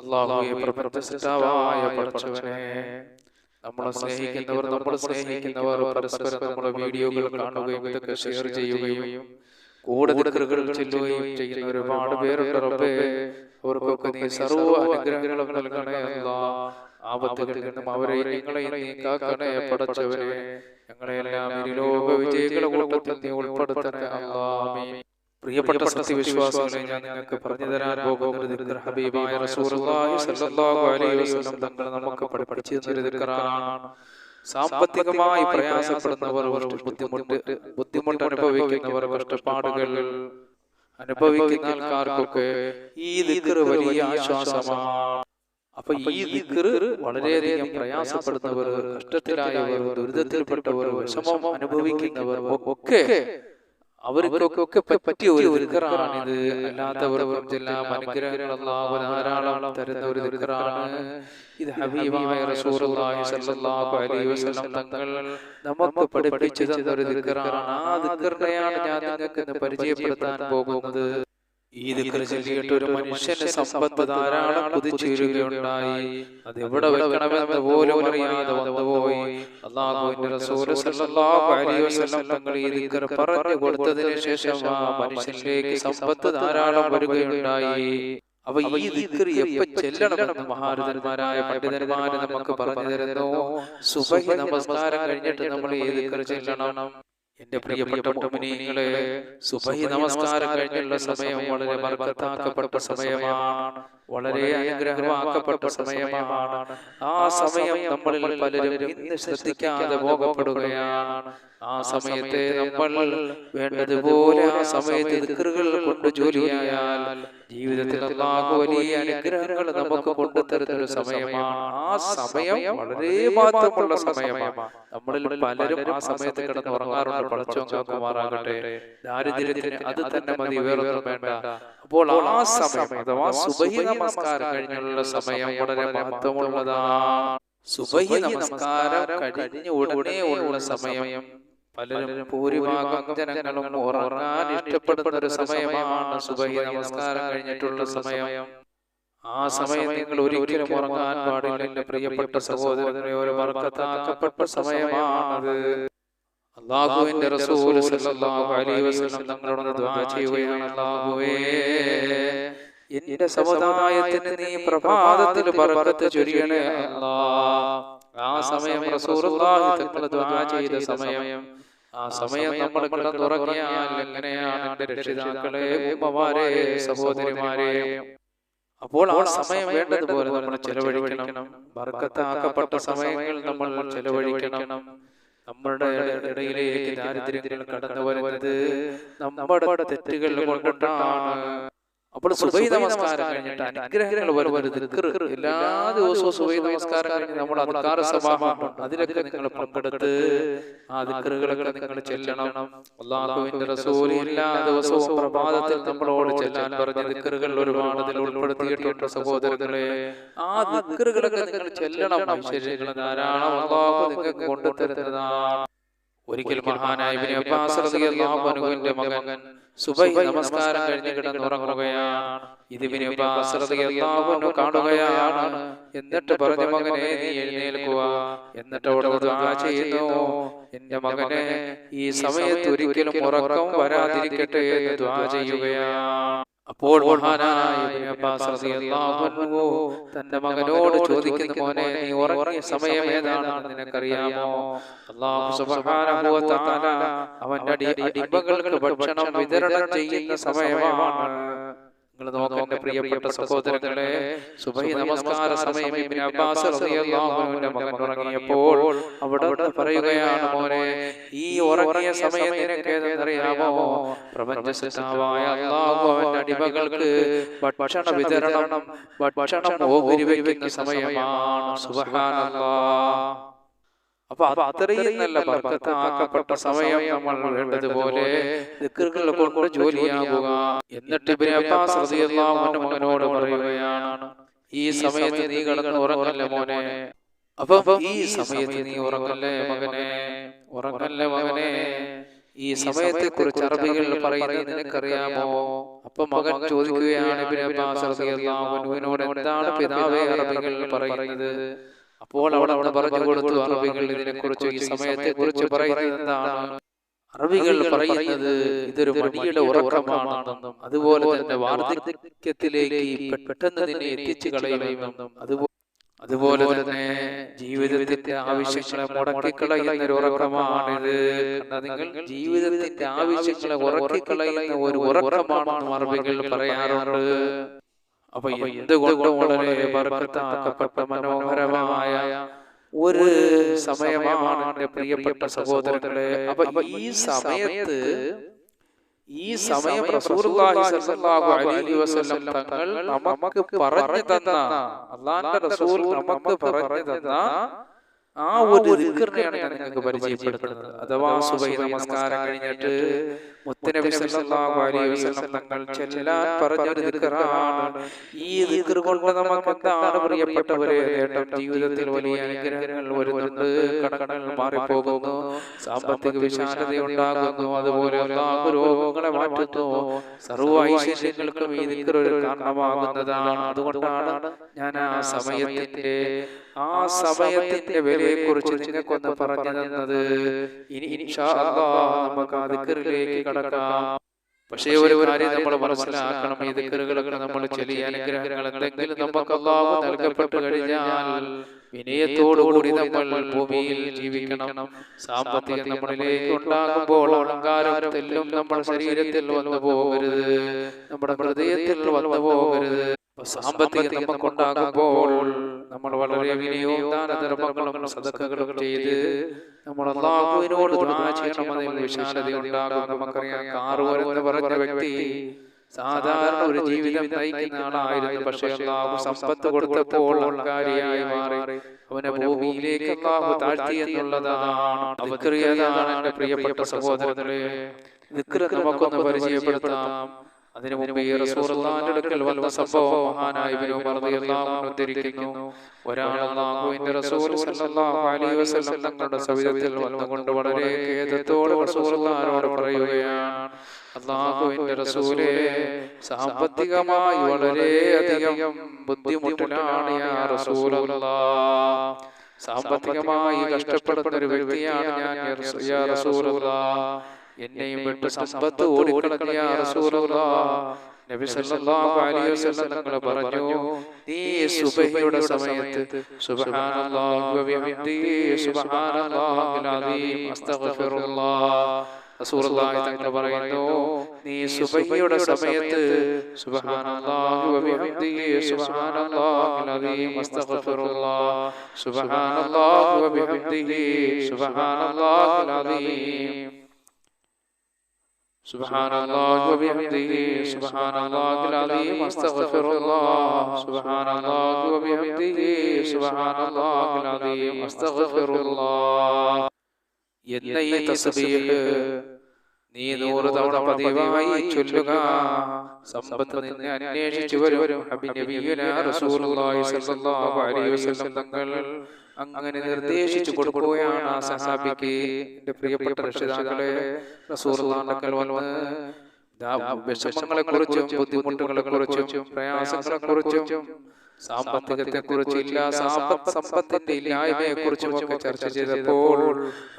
അള്ളാഹുയെ പ്രപഞ്ചസിതാവായ പടച്ചവനെ നമ്മളെ സ്നേഹിക്കുന്നവർ നമ്മൾ സ്നേഹിക്കുന്നവർ പരസ്പരം നമ്മുടെ വീഡിയോകൾ കാണുകയും ഇതൊക്കെ ഷെയർ ചെയ്യുകയും കൂടെ ദിക്റുകൾ ചെല്ലുകയും ചെയ്യുന്ന ഒരുപാട് പേരുടെ റബ്ബേ അവർക്കൊക്കെ നീ സർവ അനുഗ്രഹങ്ങളും നൽകണേ അല്ലാ. ആപത്തുകളിൽ നിന്നും അവരെ നിങ്ങളെ നീ പടച്ചവരെ ഞങ്ങളെല്ലാം ഇരുലോക വിജയികളെ കൂട്ടത്തിൽ നീ ഉൾപ്പെടുത്തണേ അല്ലാമീൻ പ്രിയപ്പെട്ട സത്യവിശ്വാസങ്ങളെ ഞാൻ നിങ്ങൾക്ക് പറഞ്ഞു തരാൻ പോകുന്ന ദിക്ർ ഹബീബായ റസൂലുള്ളാഹി സ്വല്ലല്ലാഹു അലൈഹി വസല്ലം തങ്ങൾ നമുക്ക് പഠിപ്പിച്ചു തന്നൊരു ദിക്റാണ്. സാമ്പത്തികമായി പ്രയാസപ്പെടുന്നവർ ബുദ്ധിമുട്ട് ബുദ്ധിമുട്ട് അനുഭവിക്കുന്നവർ കഷ്ടപ്പാടുകൾ അനുഭവിക്കുന്ന ആൾക്കാർക്കൊക്കെ ഈ ദിക്ർ വലിയ ആശ്വാസമാണ്. അപ്പൊ ഈ ദിക്ർ വളരെയധികം പ്രയാസപ്പെടുന്നവർ കഷ്ടത്തിലായവർ ദുരിതത്തിൽപ്പെട്ടവർ വിഷമം അനുഭവിക്കുന്നവർ ഒക്കെ അവർക്കൊക്കെ പറ്റിയ ഒരു ദിക്കറാണിത്. അല്ലാത്തവർക്കും എല്ലാം അനുഗ്രഹങ്ങൾ അല്ലാഹു ധാരാളം തരുന്ന ഒരു ദിക്കറാണ്. ഇത് ഹബീബായ റസൂലുള്ളാഹി സ്വല്ലല്ലാഹു അലൈഹി വസല്ലം തങ്ങൾ നമുക്ക് പഠിപ്പിച്ചു തന്ന ഒരു ദിക്കറാണ്. ആ ദിക്കറിനെയാണ് ഞാൻ നിങ്ങൾക്ക് പരിചയപ്പെടുത്താൻ പോകുന്നത്. ഈ ദിക്കർ ചൊല്ലിയിട്ട് ഒരു മനുഷ്യന്റെ സമ്പത്ത് ധാരാളം കുതിച്ചുയരുകയുണ്ടായി. അത് എവിടെ വെക്കണമെന്ന് പോലും അറിയാതെ വന്നുപോയി. തങ്ങൾ ഈ ദിക്കർ പറഞ്ഞു കൊടുത്തതിന് ശേഷം ആ മനുഷ്യനിലേക്ക് സമ്പത്ത് ധാരാളം വരികയുണ്ടായി. അപ്പൊ ഈ ദിക്കറി എപ്പോ ചെല്ലണം മഹാരഥന്മാരായ പണ്ഡിതന്മാരെ നമുക്ക് പറഞ്ഞു തരുന്നു. സുബഹി നമസ്കാരം കഴിഞ്ഞിട്ട് നമ്മൾ ഈ ദിക്കറി ചെല്ലണം. എന്റെ പ്രിയപ്പെട്ട മുനിങ്ങളെ സുബഹി നമസ്കാരം കഴിഞ്ഞുള്ള സമയം വളരെ ബർക്കത്താക്കപ്പെട്ട സമയമാണ്. വളരെ അനുഗ്രഹമാക്കപ്പെട്ട സമയമാണ്. ആ സമയം നമ്മളിൽ പലരും ഇന്ന് ശ്രദ്ധിക്കാതെ ബോധപ്പെടുകയാണ്. ആ സമയത്തെ നമ്മൾ വേണ്ടതുപോലെ ആ സമയത്ത് ദിക്കറുകൾ കൊണ്ട് ജോലിയായാൽ ജീവിതത്തിൽ അല്ലാഹു വലിയ അനുഗ്രഹങ്ങൾ നമുക്ക് കൊണ്ടുതരുന്ന ഒരു സമയമാണ്. ആ സമയം വളരെ മാറ്റമുള്ള സമയമാണ്. നമ്മളിൽ പലരും ആ സമയത്ത് കിടന്ന് ഉറങ്ങാറുണ്ട്. പടച്ചോൻ കാക്കുമാറാകട്ടെ. ദാരിദ്ര്യത്തിന് അത് തന്നെ മതി. വേറെ വേണ്ട. അപ്പോൾ ആ സമയം അഥവാ സുബഹി നമസ്കാരം കഴിഞ്ഞുള്ള സമയം വളരെ മഹത്വമുള്ളതാണ്. സുബഹി നമസ്കാരം കഴിഞ്ഞ ഉടനെ ഉള്ള സമയം. പലരും ഭൂരിഭാഗം ജനങ്ങളും ഉറങ്ങാൻ ഇഷ്ടപ്പെടുന്ന ഒരു സമയമാണ് സുബഹി നമസ്കാരം കഴിഞ്ഞിട്ടുള്ള സമയം. ആ സമയം നിങ്ങൾ ഒരിക്കലും ഉറങ്ങാൻ പാടില്ല. എന്റെ പ്രിയപ്പെട്ട സഹോദരനെ ഒരു വർക്കത്താക്കപ്പെട്ട സമയമാണത്. അള്ളാഹുവിന്റെ റസൂൽ തങ്ങളോട് ദുആ ചെയ്യുകയാണ്. അല്ലാഹുവേ എന്റെ സമുദായത്തിന് നീ പ്രഭാതത്തിൽ ബർക്കത്ത് ചൊരിയണേ ആ സമയം ചെയ്ത സമയം. ആ സമയം നമ്മൾ കിടന്നുറങ്ങിയാൽ എങ്ങനെയാണ് എന്റെ രക്ഷിതാക്കളെ ഉമ്മമാരെ സഹോദരിമാരെ? അപ്പോൾ ആ സമയം വേണ്ടതുപോലെ നമ്മൾ ചെലവഴിക്കണം. ബർക്കത്താക്കപ്പെട്ട സമയങ്ങൾ നമ്മൾ ചെലവഴിക്കണം. നമ്മുടെ ഇടയിലേക്ക് ദാരിദ്ര്യങ്ങൾ കടന്നു വരുന്നത് നമ്മുടെ തെറ്റുകൾ കൊണ്ടിട്ടാണ് അപ്പോൾ സുബൈ നമസ്കാരം കഴിഞ്ഞിട്ട് അനുഗ്രഹങ്ങൾ വരുന്നത് എല്ലാ ദിവസവും സുബൈ നമസ്കാരം കഴിഞ്ഞ് നമ്മൾ അധികാര സഭാഹം അതിലൊക്കെ നിങ്ങൾ പങ്കെടുത്ത് ആ ദിക്കറുകളൊക്കെ നിങ്ങൾ ചെല്ലണം. അള്ളാഹുവിന്റെ റസൂൽ എല്ലാ ദിവസവും പ്രഭാതത്തിൽ നമ്മളോട് ചെല്ലാൻ പറഞ്ഞ ദിക്കറുകൾ ഒരുപാട് അതിൽ ഉൾപ്പെടുത്തിയിട്ടുണ്ട് സഹോദരങ്ങളെ ആ ദിക്കറുകളൊക്കെ നിങ്ങൾ ചെല്ലണം ഐശ്വര്യങ്ങൾ ധാരാളം അള്ളാഹു നിങ്ങൾക്ക് കൊണ്ടുതരുന്നതാണ് ഒരിക്കൽ മഹാനായ അബ്ബാസ് റളിയല്ലാഹു അൻഹുവിന്റെ മകൻ സുബഹി നമസ്കാരം കഴിഞ്ഞ് കിടന്നുറങ്ങുകയാണ് ഇത് ഇബ്നു അബ്ബാസ് റളിയല്ലാഹു അൻഹു കാണുകയാണ്. എന്നിട്ട് പറഞ്ഞു മകനെ നീ എഴുന്നേൽക്കുക. എന്നിട്ട് അവിടെ ചെയ്യുന്നു. എന്റെ മകനെ ഈ സമയത്ത് ഒരിക്കലും ഉറക്കം വരാതിരിക്കട്ടെ എന്ന് ചെയ്യുകയാണ്. അപ്പോൾ തന്റെ മകനോട് ചോദിക്കുന്ന മോനെ നീ ഉറങ്ങിയ സമയം ഏതാണെന്ന് നിനക്കറിയാമോ? അവന്റെ അടിമകൾക്ക് ഭക്ഷണം വിതരണം ചെയ്യുന്ന സമയമാണ്. നിങ്ങൾ നോക്കേണ്ട പ്രിയപ്പെട്ട സഹോദരങ്ങളെ. സുബഹി നമസ്കാര സമയം ഇബ്നു അബ്ബാസ് റളിയല്ലാഹു അൻഹുവിന്റെ മകൻ ഉറങ്ങിയപ്പോൾ അവിടെ പറയുകയാണ് മോനെ ഈ ഉറങ്ങിയ സമയം നിനക്ക് ഏതെന്നറിയാമോ? പ്രപഞ്ച അല്ലാഹു അവന്റെ അടിമകൾക്ക് ഭക്ഷണ വിതരണം ഭക്ഷണം ഓഹരി വയ്ക്കുന്ന സമയമാണ്. സുബ്ഹാനല്ലാഹ്. അപ്പൊ അത്രയും നല്ല ബർക്കത്താക്കപ്പെട്ട സമയം നമ്മൾ വേണ്ടതുപോലെ കൊണ്ട് ജോലിയാകുക എന്നിട്ട് അബ്ബാസ് മകനോട് പറയുകയാണ് ഈ സമയത്ത് നീ കിടന്ന് ഉറങ്ങല്ലേ മോനെ? അപ്പൊ ഈ സമയത്ത് നീ ഉറങ്ങല്ലേ മകനെ? ഉറങ്ങല്ലേ മകനെ? ഈ സമയത്തെ കുറിച്ച് അറബികൾ പറയുന്നത് നിനക്കറിയാമോ? അപ്പൊ മകൻ ചോദിക്കുകയാണ് ഇബ്നു അബ്ബാസ് എന്താണ് പിതാവേ അറബികൾ പറയുന്നത്? അപ്പോൾ അവിടെ പറഞ്ഞു കൊടുത്തു അറബികൾ ഇതിനെ കുറിച്ച് ഈ സമയത്തെ കുറിച്ച് പറയുന്നത് എന്താണ്? അറബികൾ പറയുന്നത് ഇതൊരു മടിയുടെ ഉറക്കമാണെന്നും അതുപോലെ തന്നെ വാർദ്ധക്യത്തിലേക്ക് പെട്ടെന്ന് നിന്നെ എത്തിച്ചു കളയുമെന്നും അതുപോലെ അതുപോലെ തന്നെ ജീവിതത്തിന്റെ ആവശ്യങ്ങളെ മുടക്കിക്കളയുന്ന ഒരു ഉറക്കമാണിത്. നിങ്ങൾ? ജീവിതത്തിന്റെ ആവശ്യങ്ങളെ ഉറക്കിക്കളയുന്ന ഒരു ഉറക്കമാണെന്ന് അറബികൾ പറയാറുണ്ട്. അപ്പൊ എന്തുകൊണ്ടും വളരെ ബർക്കത്താക്കപ്പെട്ട മനോഹരമായ ഒരു സമയമാണ് എന്റെ പ്രിയപ്പെട്ട സഹോദരങ്ങളെ. അപ്പൊ ഈ സമയത്ത് ഈ സമയം റസൂലുള്ളാഹി സ്വല്ലല്ലാഹു അലൈഹി വസല്ലം തങ്ങൾ നമുക്ക് പറഞ്ഞു തന്ന അള്ളാഹുവിന്റെ റസൂൽ നമുക്ക് പറഞ്ഞു തന്ന ആ ഒരു ദിക്കറിനെയാണ് ഞാൻ നിങ്ങൾക്ക് പരിചയപ്പെടുത്തുന്നത്. അഥവാ സുബഹി നമസ്കാരം കഴിഞ്ഞിട്ട് മുത്തനബി സല്ലല്ലാഹു അലൈഹി വസല്ലം തങ്ങൾ ചെല്ലാൻ പറഞ്ഞൊരു ദിക്കറാണ്. ഈ ദിക്കർ കൊണ്ട് നമുക്ക് എന്താണ് പ്രിയപ്പെട്ടവരെ? നേട്ടം ജീവിതത്തിൽ വലിയ അനുഗ്രഹങ്ങൾ വരുന്നുണ്ട്. കടങ്ങൾ മാറിപ്പോകുന്നു. സാമ്പത്തിക വിശാലത ഉണ്ടാകുന്നു. അതുപോലെ രോഗങ്ങളെ മാറ്റുന്നു. സർവ ഐശ്വര്യങ്ങൾക്കും ഈ ദിക്കർ ഒരു കാരണമാകുന്നതാണ്. അതുകൊണ്ടാണ് ഞാൻ ആ സമയത്തിന്റെ ആ സമയത്തിന്റെ വിലയെ കുറിച്ച് നിങ്ങൾക്കൊന്ന് പറഞ്ഞു തന്നത് ഇനി നമുക്ക് കടക്കാം. പക്ഷേ ഒരു കാര്യം നമ്മൾ മനസ്സിലാക്കണം. ഈ ദിക്കറുകളൊക്കെ നമ്മൾ ചെറിയ അനുഗ്രഹങ്ങൾ എന്തെങ്കിലും നമുക്ക് അള്ളാഹു നൽകപ്പെട്ടു കഴിഞ്ഞാൽ വിനയത്തോടുകൂടി നമ്മൾ ഭൂമിയിൽ ജീവിക്കണം. സാമ്പത്തികം നമ്മളിലേക്ക് ഉണ്ടാകുമ്പോൾ അലങ്കാരത്തിലും നമ്മുടെ ശരീരത്തിൽ വന്നു പോകരുത്. നമ്മുടെ ഹൃദയത്തിൽ വന്നു പോകരുത്. സാമ്പത്തികം കൊണ്ടാകുമ്പോൾ നമ്മൾ വളരെ വിനയവും ദാനധർമ്മങ്ങളും സദക്കകളും ചെയ്ത് നമ്മൾ അള്ളാഹുവിനോട് ദുആ ചെയ്യണം അതിൽ വിശാലത ഉണ്ടാകും. നമുക്കറിയാം കാറൂർ എന്ന് പറഞ്ഞ വ്യക്തി സാധാരണ ഒരു ജീവിതം നയിക്കുന്ന ആളായിരുന്നു. പക്ഷേ അള്ളാഹു സമ്പത്ത് കൊടുത്തപ്പോൾ അഹങ്കാരിയായി മാറി. അവനെ ഭൂമിയിലേക്ക് അള്ളാഹു താഴ്ത്തി എന്നുള്ളതാണ്. ദിക്റിയതാണ് എന്റെ പ്രിയപ്പെട്ട സഹോദരങ്ങളെ ദിക്റ് നമുക്കൊന്ന് പരിചയപ്പെടുത്താം. അതിനു മുമ്പ് ഈ അടുക്കൽ വന്ന സംഭവം മഹാനായ ഇബ്നു ഉമർ റളിയല്ലാഹു അൻഹു ഉദ്ധരിക്കുന്നു. ഒരാൾ അല്ലാഹുവിന്റെ റസൂൽ സല്ലല്ലാഹു അലൈഹി വസല്ലം തങ്ങളുടെ സവിധത്തിൽ വന്നുകൊണ്ട് വളരെ ഖേദത്തോടെ റസൂലുള്ളാഹിനോട് പറയുകയാണ് അള്ളാഹുവിന്റെ റസൂലേ സാമ്പത്തികമായി വളരെയധികം ബുദ്ധിമുട്ടിലാണ് യാ റസൂലല്ലാഹ് സാമ്പത്തികമായി കഷ്ടപ്പെടുന്ന ഒരു വ്യക്തിയാണ് ഞാൻ യാ റസൂലല്ലാഹ് എന്നെയും വിട്ട് സമ്പത്ത് ഓടിക്കളഞ്ഞ നബി സല്ലല്ലാഹു അലൈഹി വസല്ലം തങ്ങൾ പറഞ്ഞു നീ സുബഹിയുടെ സമയത്ത് സുബ്ഹാനല്ലാഹു വ ബിഹംദിഹി സുബ്ഹാനല്ലാഹിൽ അസീം അസ്തഗ്ഫിറുല്ലാഹ് റസൂലുള്ളാഹി തങ്ങൾ പറയുന്നു നീ സുബഹിയുടെ സമയത്ത് സുബ്ഹാനല്ലാഹി വ ബിഹംദിഹി സുബ്ഹാനല്ലാഹിൽ അസീം അസ്തഗ്ഫിറുല്ലാഹ് സുബ്ഹാനല്ലാഹി വ ബിഹംദിഹി സുബ്ഹാനല്ലാഹിൽ അസീം سبحان الله وبحمده سبحان الله العظيم استغفر الله سبحان الله وبحمده سبحان الله العظيم استغفر الله. يدني تصبيح നീ നൂറ് തവണ പതിവായി ചൊല്ലുക. സമ്പത്ത് നിന്നെ അന്വേഷിച്ചു വരും തങ്ങൾ അങ്ങനെ നിർദ്ദേശിച്ചു കൊടുക്കുകയാണ് ആ സഹാബിക്ക്. എന്റെ പ്രിയപ്പെട്ട രക്ഷിതാക്കളെ റസൂർക്കൽ വന്ന് വിഷമങ്ങളെ കുറിച്ചും ബുദ്ധിമുട്ടുകളെ കുറിച്ചും പ്രയാസങ്ങളെ കുറിച്ചും സാമ്പത്തികത്തെ കുറിച്ചില്ല സാമ്പത്ത് സമ്പത്തിന്റെ ഇല്ലായ്മയെ കുറിച്ചും ഒക്കെ ചർച്ച ചെയ്തപ്പോൾ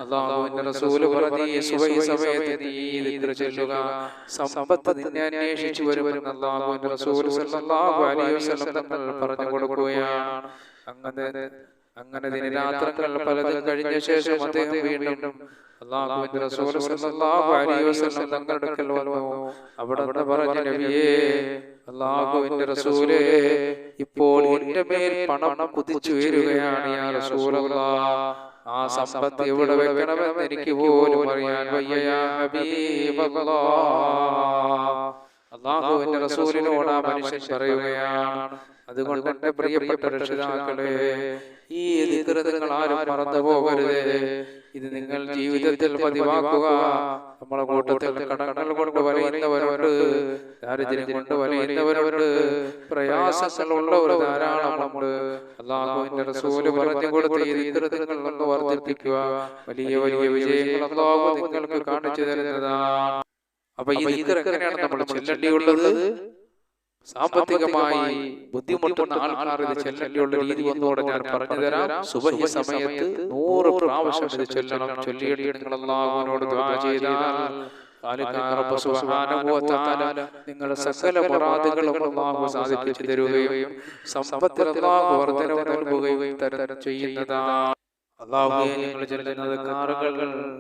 അള്ളാഹുവിന്റെ റസൂൽ പറഞ്ഞു ഈ സുബഹി സമയത്ത് നീ സമ്പത്ത് നിന്നെ അന്വേഷിച്ചു വരുമെന്ന് അള്ളാഹുവിന്റെ റസൂൽ സല്ലല്ലാഹു അലൈഹി വസല്ലം തങ്ങൾ പറഞ്ഞു കൊടുക്കുകയാണ്. അങ്ങനെ അങ്ങനെ ദിനരാത്രങ്ങൾ പലതും കഴിഞ്ഞ ശേഷം അദ്ദേഹം വീണ്ടും തങ്ങളുടെ അടുക്കൽ വന്നു. അവിടെ പറഞ്ഞു നബിയേ അള്ളാഹുവിന്റെ റസൂലേ ഇപ്പോൾ എന്റെ മേൽ പണം കുതിച്ചു ഉയരുകയാണ് യാ റസൂലല്ലാഹ് ആ സമ്പത്ത് എവിടെ വെക്കണമെന്ന് എനിക്ക് പോലും അറിയാൻ വയ്യ അള്ളാഹുവിന്റെ റസൂലിനോട് ആ മനുഷ്യൻ പറയുകയാണ് അതുകൊണ്ട് എന്റെ പ്രിയപ്പെട്ട രക്ഷിതാക്കളെ ഈ ദിക്റ് ആരും മറന്നു പോകരുത് ഇത് നിങ്ങൾ ജീവിതത്തിൽ പതിവാക്കുക. നമ്മളെ കൂട്ടത്തിൽ കടങ്ങൾ കൊണ്ട് വലയുന്നവരുണ്ട്. ദാരിദ്ര്യം കൊണ്ട് വലയുന്നവരുണ്ട്. പ്രയാസങ്ങളുള്ളവർ ധാരാളമുണ്ട്. അള്ളാഹുവിന്റെ റസൂൽ പറഞ്ഞു കൊടുത്ത് ഈ നിങ്ങൾ ഒന്ന് വർദ്ധിപ്പിക്കുക. വലിയ വലിയ വിജയങ്ങൾ അള്ളാഹു നിങ്ങൾക്ക് കാണിച്ചു തരുന്നതാണ്. അപ്പൊ ഈ ദിക്ർ എങ്ങനെയാണ് നമ്മൾ ചെല്ലേണ്ടിയുള്ളത് സാമ്പത്തികമായി ബുദ്ധിമുട്ടുന്ന ആൾക്കാർ ഇത് ചെല്ലേണ്ടിയുള്ള രീതി ഒന്നുകൂടെ ഞാൻ പറഞ്ഞു തരാം. സുബഹി സമയത്ത് നൂറ് പ്രാവശ്യം ഇത് ചൊല്ലണം. ചൊല്ലിയിട്ട് നിങ്ങൾ അള്ളാഹുവിനോട് ദ്വാ ചെയ്താൽ നിങ്ങളുടെ സകല മുറാദുകളും അള്ളാഹു സാധിപ്പിച്ചു തരുകയും സമ്പത്തിൽ അള്ളാഹു വർധനവ് നൽകുകയും തരം ചെയ്യുന്നതാണ് അള്ളാഹുവെ നിങ്ങൾ ചെല്ലുന്നത് കാറുകൾ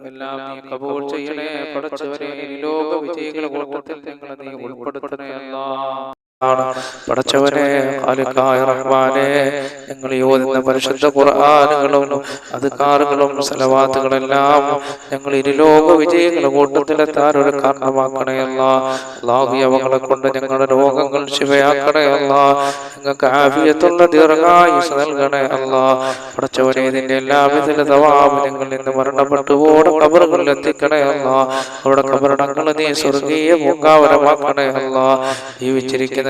എല്ലാം നീ കബൂൾ ചെയ്യണേ പടച്ചവരെ ലോക വിജയികളുടെ കൂട്ടത്തിൽ നിങ്ങൾ നീ ഉൾപ്പെടുത്തണേ അല്ലാ. പടച്ചവനെ ഖാലിഖായ റഹ്മാനെ ഞങ്ങൾ പരിശുദ്ധ ഖുർആാനുകളും അധികാറുകളും സലവാത്തുകളെല്ലാം ഞങ്ങൾ ഇരുലോക വിജയങ്ങൾ കൂട്ടത്തിലെത്താൻ ഒരു കാരണമാക്കണയല്ല അള്ളാഹു അവങ്ങളെ കൊണ്ട് ഞങ്ങളുടെ രോഗങ്ങൾ ശിവയാക്കണയല്ല ഞങ്ങൾക്ക് ആഫിയത്തുള്ള ദീർഘായുസ് നൽകണേ അല്ല. പടച്ചവനെ ഇതിന്റെ എല്ലാവിധ വിധത്തിലും ഞങ്ങൾ ഇന്ന് മരണപ്പെട്ടു ഓടെ കബറുകളിൽ എത്തിക്കണേ അല്ല. അവിടെ കബറടങ്ങൾ നീ സ്വർഗീയ പൂങ്കാവരമാക്കണേ അല്ല. ജീവിച്ചിരിക്കുന്ന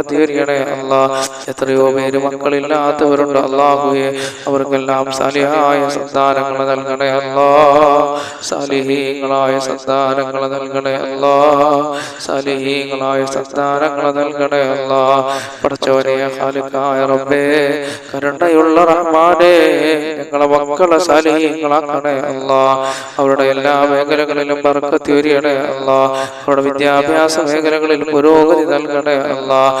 വരികണേ അല്ലാ എത്രയോ പേര് മക്കളില്ലാത്തവരുണ്ട്. അള്ളാഹുയെ അവർക്കെല്ലാം സാലിഹായ സന്താനങ്ങൾ നൽകണേ. അല്ലാ സാലിഹീങ്ങളായ സന്താനങ്ങൾ നൽകണേ. അല്ലാ സാലിഹീങ്ങളായ സന്താനങ്ങൾ നൽകണേ. അല്ലാ പഠിച്ചവരെ ഖാലിഖായ റബ്ബേ കരുണയുള്ള റഹ്മാനേ ഞങ്ങളെ മക്കളെ സാലിഹീങ്ങളാക്കണേ. അല്ലാ അവരുടെ എല്ലാ മേഖലകളിലും ബർക്കത്ത് വരികണേ അല്ലാ അവരുടെ വിദ്യാഭ്യാസ മേഖലകളിൽ പുരോഗതി നൽകണേ. അല്ലാ